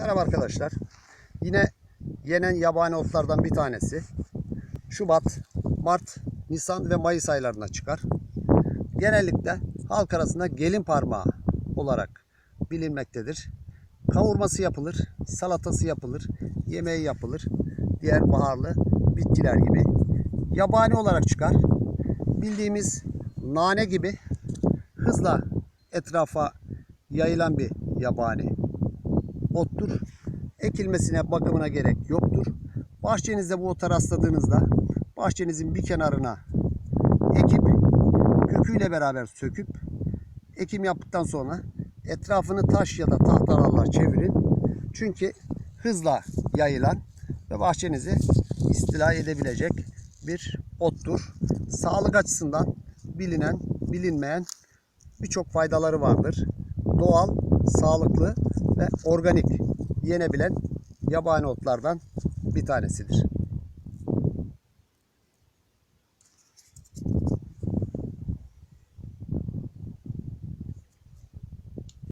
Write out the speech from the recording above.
Merhaba arkadaşlar. Yine yenen yabani otlardan bir tanesi. Şubat, Mart, Nisan ve Mayıs aylarına çıkar. Genellikle halk arasında gelin parmağı olarak bilinmektedir. Kavurması yapılır, salatası yapılır, yemeği yapılır. Diğer baharlı bitkiler gibi. Yabani olarak çıkar. Bildiğimiz nane gibi hızla etrafa yayılan bir yabani ottur. Ekilmesine, bakımına gerek yoktur. Bahçenizde bu ota rastladığınızda bahçenizin bir kenarına ekip köküyle beraber söküp ekim yaptıktan sonra etrafını taş ya da tahtalarla çevirin. Çünkü hızla yayılan ve bahçenizi istila edebilecek bir ottur. Sağlık açısından bilinen, bilinmeyen birçok faydaları vardır. Doğal, sağlıklı ve organik yenebilen yabani otlardan bir tanesidir.